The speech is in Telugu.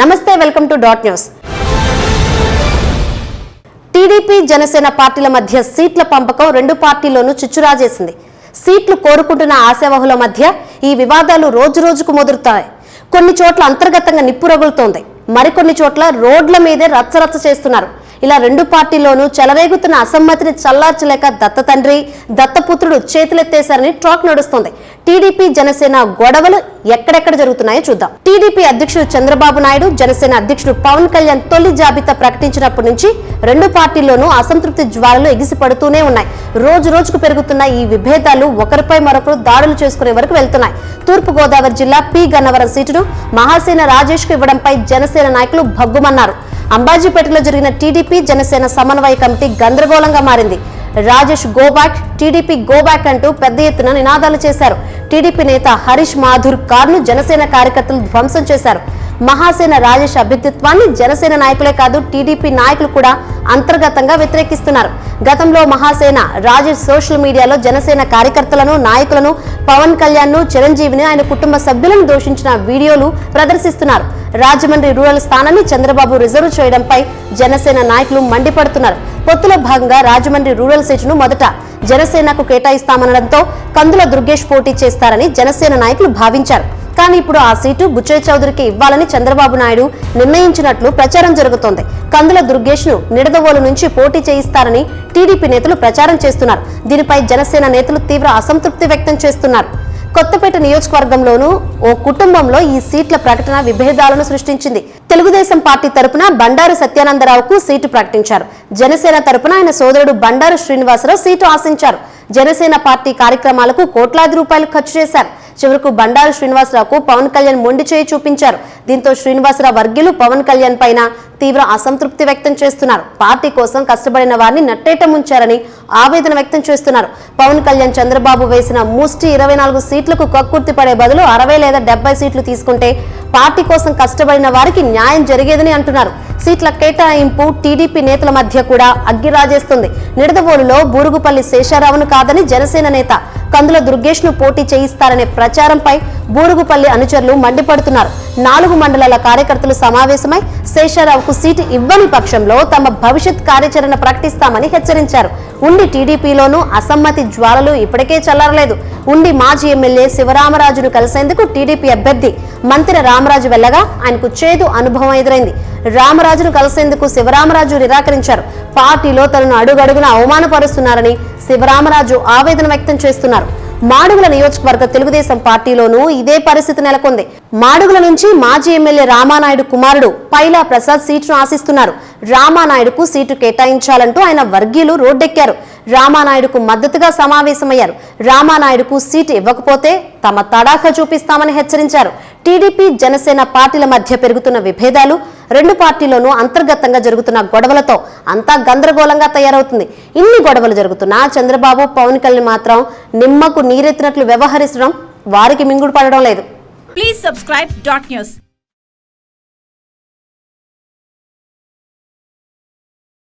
నమస్తే welcome to dot news. TDP Janasena పార్టీల మధ్య సీట్ల పంపకం రెండు పార్టీల్లోనూ చిచ్చురాజేసింది. సీట్లు కోరుకుంటున్న ఆశావహుల మధ్య ఈ వివాదాలు రోజు రోజుకు ముదురుతాయి. కొన్ని చోట్ల అంతర్గతంగా నిప్పు రగులుతోంది మరికొన్ని చోట్ల రోడ్ల మీదే రచ్చరచ్చ చేస్తున్నారు. ఇలా రెండు పార్టీలోనూ చెలరేగుతున్న అసమ్మతిని చల్లార్చలేక దత్త తండ్రి దత్తపుత్రుడు చేతులెత్తేశారని టాక్ నడుస్తోంది. టీడీపీ జనసేన గొడవలు ఎక్కడెక్కడ జరుగుతున్నాయో చూద్దాం. టీడీపీ అధ్యక్షుడు చంద్రబాబు నాయుడు జనసేన అధ్యక్షుడు పవన్ కళ్యాణ్ తొలి జాబితా ప్రకటించినప్పటి నుంచి రెండు పార్టీల్లోనూ అసంతృప్తి జ్వాలలు ఎగిసిపడుతూనే ఉన్నాయి. రోజు రోజుకు పెరుగుతున్న ఈ విభేదాలు ఒకరిపై మరొకరు దాడులు చేసుకునే వరకు వెళ్తున్నాయి. తూర్పు గోదావరి జిల్లా పి గన్నవరం సీటును మహాసేన రాజేష్కు ఇవ్వడంపై జనసేన నాయకులు భగ్గుమన్నారు. అంబాజీపేటలో జరిగిన టీడీపీ జనసేన సమన్వయ కమిటీ గందరగోళంగా మారింది. రాజేష్ గోబ్యాక్ టీడీపీ గోబ్యాక్ అంటూ పెద్ద ఎత్తున నినాదాలు చేశారు. టీడీపీ నేత హరీష్ మాధుర్ కార్ను జనసేన కార్యకర్తలు ధ్వంసం చేశారు. మహాసేన రాజేష్ అభ్యర్థిత్వాన్ని జనసేన నాయకులే కాదు టీడీపీ నాయకులు కూడా అంతర్గతంగా వ్యతిరేకిస్తున్నారు. గతంలో మహాసేన రాజు సోషల్ మీడియాలో జనసేన కార్యకర్తలను నాయకులను పవన్ కళ్యాణ్ను చిరంజీవిని ఆయన కుటుంబ సభ్యులను దూషించిన వీడియోలు ప్రదర్శిస్తున్నారు. రాజమండ్రి రూరల్ స్థానాన్ని చంద్రబాబు రిజర్వ్ చేయడంపై జనసేన నాయకులు మండిపడుతున్నారు. పొత్తులో భాగంగా రాజమండ్రి రూరల్ సీటును మొదట జనసేనకు కేటాయిస్తామనడంతో కందుల దుర్గేష్ పోటీ చేస్తారని జనసేన నాయకులు భావించారు. కానీ ఇప్పుడు ఆ సీటు బుచ్చయ్య చౌదరికి ఇవ్వాలని చంద్రబాబు నాయుడు నిర్ణయించినట్లు ప్రచారం జరుగుతోంది. కందుల దుర్గేష్ను నిడదవోలు నుంచి పోటీ చేయిస్తారని టీడీపీ నేతలు ప్రచారం చేస్తున్నారు. దీనిపై జనసేన నేతలు తీవ్ర అసంతృప్తి వ్యక్తం చేస్తున్నారు. కొత్తపేట నియోజకవర్గంలోనూ ఓ కుటుంబంలో ఈ సీట్ల ప్రకటన విభేదాలను సృష్టించింది. తెలుగుదేశం పార్టీ తరపున బండారు సత్యానందరావుకు సీటు ప్రకటించారు. జనసేన తరపున ఆయన సోదరుడు బండారు శ్రీనివాసరావు సీటు ఆశించారు. జనసేన పార్టీ కార్యక్రమాలకు కోట్లాది రూపాయలు ఖర్చు చేశారు. చివరకు బండారు శ్రీనివాసరావుకు పవన్ కళ్యాణ్ మొండి చేయి చూపించారు. దీంతో శ్రీనివాసరావు వర్గీయులు పవన్ కళ్యాణ్ పైన తీవ్ర అసంతృప్తి వ్యక్తం చేస్తున్నారు. పార్టీ కోసం కష్టపడిన వారిని నట్టేట ముంచారని ఆవేదన వ్యక్తం చేస్తున్నారు. పవన్ కళ్యాణ్ చంద్రబాబు వేసిన ముష్టి ఇరవై నాలుగు సీట్లకు కక్కుర్తి పడే బదులు అరవై లేదా డెబ్బై సీట్లు తీసుకుంటే పార్టీ కోసం కష్టపడిన వారికి న్యాయం జరిగేదని అంటున్నారు. సీట్ల కేటాయింపు టీడీపీ నేతల మధ్య కూడా అగ్గిరాజేస్తుంది. నిడదవోలులో బూరుగుపల్లి శేషారావును కాదని జనసేన నేత కందుల దుర్గేష్ను పోటీ చేయిస్తారనే ప్రచారంపై బూరుగుపల్లి అనుచరులు మండిపడుతున్నారు. నాలుగు మండలాల కార్యకర్తలు సమావేశమై శేషారావుకు సీటు ఇవ్వని పక్షంలో తమ భవిష్యత్ కార్యాచరణ ప్రకటిస్తామని హెచ్చరించారు. ఉండి టీడీపీలోనూ అసమ్మతి జ్వాలలు ఇప్పటికే చల్లారలేదు. ఉండి మాజీ ఎమ్మెల్యే శివరామరాజును కలిసేందుకు టీడీపీ అభ్యర్థి మంత్రి రామరాజు వెళ్ళగా ఆయనకు చేదు అనుభవం ఎదురైంది. రామరాజును కలిసేందుకు శివరామరాజు నిరాకరించారు. పార్టీలో తనను అడుగడుగున అవమానపరుస్తున్నారని శివరామరాజు ఆవేదన వ్యక్తం చేస్తున్నారు. మాడుగుల నియోజకవర్గ తెలుగుదేశం పార్టీలోనూ ఇదే పరిస్థితి నెలకొంది. మాడుగుల నుంచి మాజీ ఎమ్మెల్యే రామానాయుడు కుమారుడు పైలా ప్రసాద్ సీటును ఆశిస్తున్నారు. రామానాయుడుకు సీటు కేటాయించాలంటూ ఆయన వర్గీయులు రోడ్డెక్కారు. రామానాయుడుకు మద్దతుగా సమావేశమయ్యారు. రామానాయుడుకు సీటు ఇవ్వకపోతే తమ తడాఖా చూపిస్తామని హెచ్చరించారు. టీడీపీ జనసేన పార్టీల మధ్య పెరుగుతున్న విభేదాలు రెండు పార్టీలోనూ అంతర్గతంగా జరుగుతున్న గొడవలతో అంతా గందరగోళంగా తయారవుతుంది. ఇన్ని గొడవలు జరుగుతున్నా చంద్రబాబు పవన్ కళ్యాణ్ మాత్రం నిమ్మకు నీరెత్తినట్లు వ్యవహరించడం వారికి మింగుడు పడడం లేదు. Please subscribe dot news